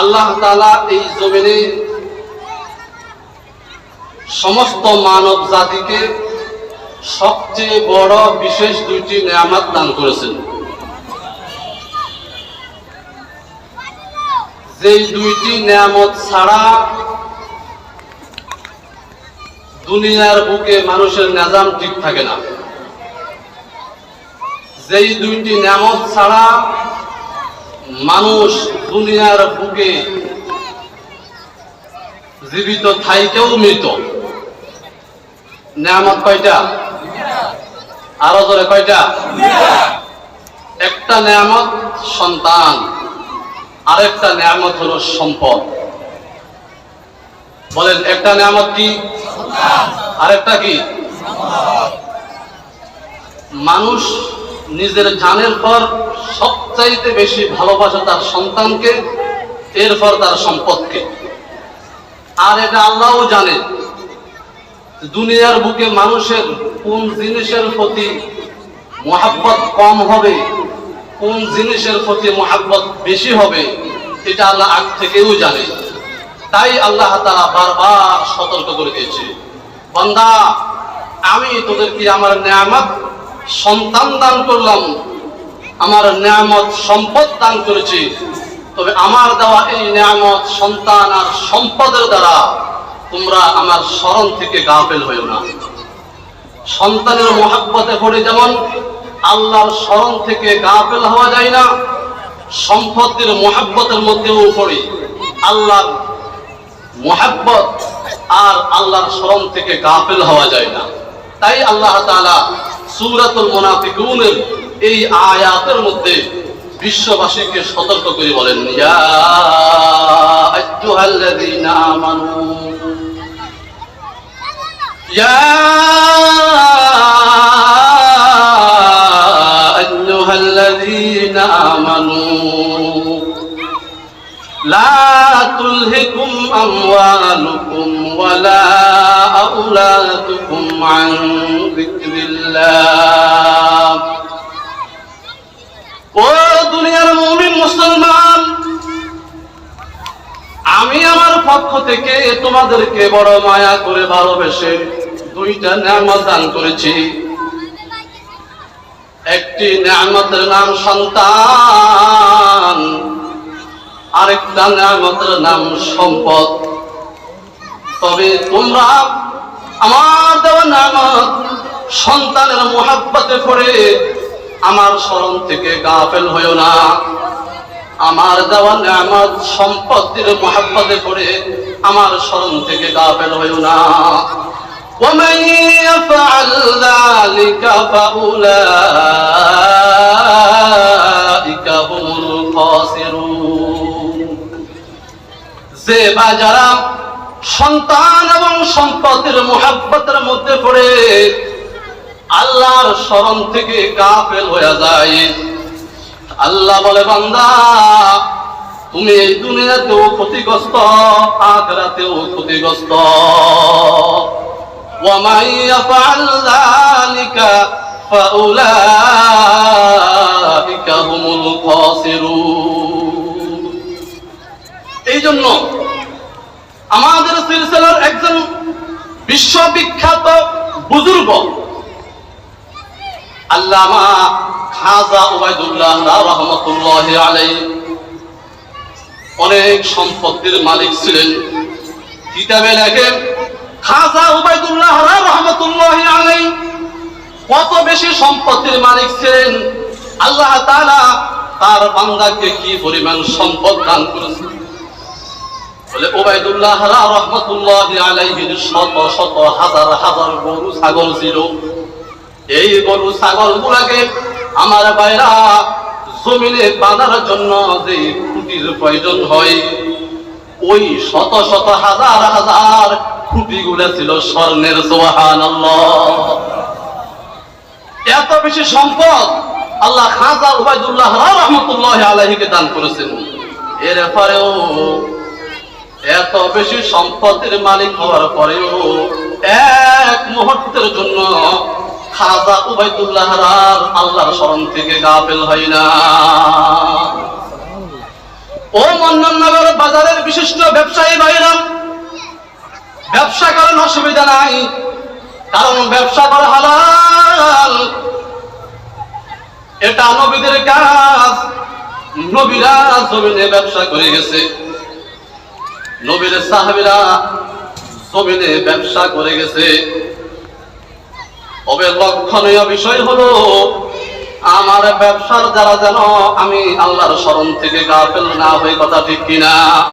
আল্লাহ এই জমিনে সমস্ত মানব জাতিকে সবচেয়ে বড় বিশেষ দুইটি নিয়ামত দান করেছেন। যেই দুইটি নিয়ামত ছাড়া দুনিয়ার বুকে মানুষের নিজাম ঠিক থাকে না। যেই দুইটি নিয়ামত ছাড়া মানুষ দুনিয়ার বুকে জীবিত থাইকেও মৃত। নিয়ামত কয়টা? আরও ধরে কয়টা? একটা নিয়ামত সন্তান, আরেকটা নিয়ামত হলো সম্পদ। বলেন, একটা নিয়ামত কি? আরেকটা কি? মানুষ নিজের জানের পর সবচাইতে বেশি ভালোবাসে তার সন্তানকে এরপর তার সম্পদকে। আর এটা আল্লাহও জানে, দুনিয়ার বুকে মানুষের কোন জিনিসের প্রতি মহাব্বত কম হবে, কোন জিনিসের প্রতি মহাব্বত বেশি হবে, এটা আল্লাহ আগ থেকেও জানে। তাই আল্লাহ তারা বারবার সতর্ক করে দিয়েছে। বন্দা, আমি তোদেরকে আমার নিয়ামত সন্তান দান করলাম, আমার নিয়ামত সম্পদ দান করেছি। তবে আমার দেওয়া এই নিয়ামত সন্তান আর সম্পদের দ্বারা তোমরা আমার স্মরণ থেকে গাফেল হইও না। সন্তানের মহাব্বতে পড়ে যেমন আল্লাহর স্মরণ থেকে গাফেল হওয়া যায় না, সম্পত্তির মহাব্বতের মধ্যেও পড়ি। আল্লাহর মহাব্বত আর আল্লাহর স্মরণ থেকে গাফেল হওয়া যায় না। তাই আল্লাহ তাআলা সূরাতুল মুনাফিকুনের এই আয়াতের মধ্যে বিশ্ববাসীকে সতর্ক করে বলেন ইয়া لا تلهكم أموالكم ولا أولادكم عن ذكر الله ও দুনিয়ার মুমিন মুসলমান আমি আমার পক্ষ থেকে তোমাদেরকে বড় মায়া করে ভালোবেসে দুইটা নিয়ামত দান করেছি একটি নিয়ামতের নাম সন্তান আরেকটা নিয়ামতের নাম সম্পদ তবে তোমরা আমার দেওয়া নামত সন্তানের মোহাব্বতে পড়ে আমার স্মরণ থেকে গাফেল হইও না আমার দেওয়া নামত সম্পত্তির মোহাব্বতে পড়ে আমার স্মরণ থেকে গাফেল হইও না ومن يفعل ذلك فأولئك هم الخاسرون যে বা যারা সন্তান এবং সম্পদের মোহাব্বতের মধ্যে পড়ে, আল্লাহর স্মরণ থেকে কাফেল হয়ে যায়। আল্লাহ বলে, বান্দা, তুমি এই দুনিয়াতেও ক্ষতিগ্রস্ত, আখরাতেও ক্ষতিগ্রস্ত। এই জন্য একজন বিশ্ববিখ্যাত বুজুর্গ। আল্লামা খাজা উবাইদুল্লাহ রহমতুল্লাহ আলাই অনেক সম্পত্তির মালিক ছিলেন। কিতাবে লেখেন খাজা উবাইদুল্লাহ রহমতুল্লাহ আলাই কত বেশি সম্পত্তির মালিক ছিলেন। আল্লাহ তাআলা তার বান্দাকে কি পরিমাণ সম্পদ দান করেছেন? বলে ওবাইদুল্লাহ রহমতুল্লাহ আলাইহির শত শত হাজার হাজার গরু ছাগল ছিল। এই গরু ছাগল গুলাকে আমার বাইরা জমিনে বাঁধার জন্য যে খুঁটির প্রয়োজন হয়, ওই শত শত হাজার হাজার খুঁটি গুলা ছিল স্বর্ণের সোহান এত বেশি সম্পদ আল্লাহ খাজা উবাইদুল্লাহ রহমতুল্লাহ আলাইহিকে দান করেছেন। এর পরেও এত বেশি সম্পত্তির মালিক হওয়ার পরেও এক মুহূর্তের জন্য খাজা উবাইদুল্লাহ আল্লাহর স্মরণ থেকে গাফেল হয় না। ও মন্ননগর বাজারের বিশিষ্ট ব্যবসায়ী ভাইরা, ব্যবসা করেন অসুবিধা নাই, কারণ ব্যবসা করা হালাল। এটা নবীদের কাজ, নবীরা জমিনে ব্যবসা করে গেছে। নবীর সাহাবিরা জমিনে ব্যবসা করে গেছে। তবে লক্ষণীয় বিষয় হলো, আমার ব্যবসার যারা যেন আমি আল্লাহর স্মরণ থেকে গাফেল না হয়ে কথা ঠিক কিনা?